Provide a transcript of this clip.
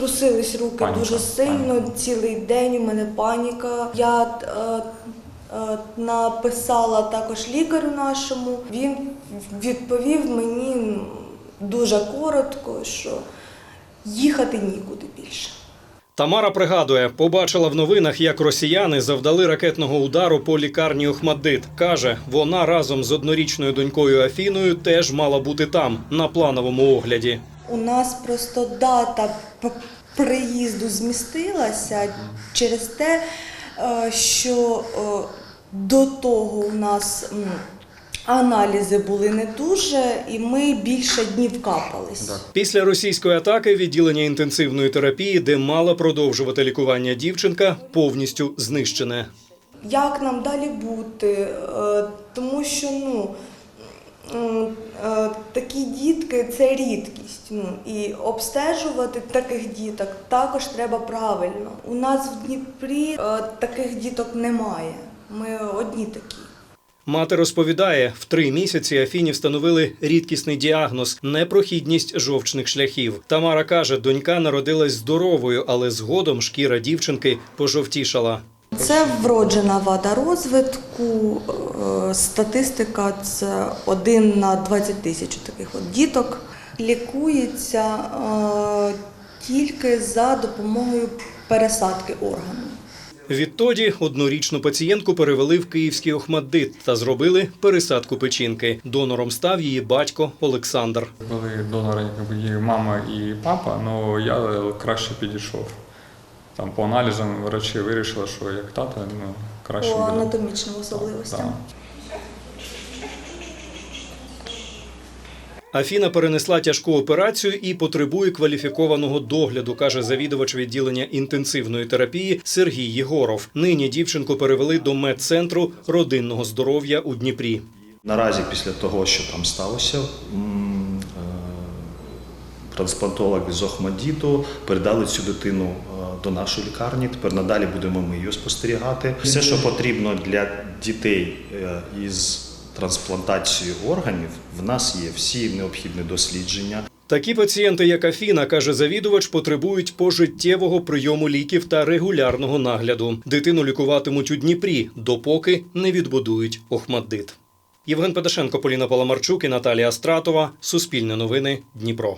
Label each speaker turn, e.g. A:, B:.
A: трусились руки
B: Паніка,
A: дуже сильно. Цілий день у мене паніка. Я е, е, написала також лікарю нашому. Він відповів мені дуже коротко, що їхати нікуди більше.
C: Тамара пригадує, побачила в новинах, як росіяни завдали ракетного удару по лікарні Охмаддит. Каже, вона разом з однорічною донькою Афіною теж мала бути там, на плановому огляді.
A: У нас просто дата приїзду змістилася через те, е, що е, до того у нас аналізи були не дуже, і ми більше днів капались.
C: Після російської атаки відділення інтенсивної терапії, де мала продовжувати лікування дівчинка, повністю знищене.
A: Як нам далі бути? Е, Тому що ну, такі дітки це рідкість. Ну, і обстежувати таких діток також треба правильно. У нас в Дніпрі е, таких діток немає. Ми одні такі.
C: Мати розповідає, в три місяці Афіні встановили рідкісний діагноз непрохідність жовчних шляхів. Тамара каже, донька народилась здоровою, але згодом шкіра дівчинки пожовтішала.
A: Це вроджена вада розвитку. е, Статистика це один на 20 тисяч таких от діток. Лікується е, тільки за допомогою пересадки органу.
C: Відтоді однорічну пацієнтку перевели в київський Охмаддит та зробили пересадку печінки. Донором став її батько Олександр.
B: Були донори, її мама і папа, але я краще підійшов. Там по аналізам врачі вирішили, що як тата, ну краще
A: По
B: буде.
A: анатомічним особливостям.
B: Да.
C: Афіна перенесла тяжку операцію і потребує кваліфікованого догляду, каже завідувач відділення інтенсивної терапії Сергій Єгоров. Нині дівчинку перевели до медцентру родинного здоров'я у Дніпрі.
D: Наразі після того, що там сталося, е, трансплантолог з Охмадіту передали цю дитину е, до нашої лікарні. Тепер надалі будемо ми її спостерігати. Все, що потрібно для дітей е, із трансплантацією органів, в нас є всі необхідні дослідження.
C: Такі пацієнти, як Афіна, каже завідувач, потребують пожиттєвого прийому ліків та регулярного нагляду. Дитину лікуватимуть у Дніпрі, допоки не відбудують Охмаддит. Євген Педашенко, Поліна Паламарчук і Наталія Стратова. Суспільне новини. Дніпро.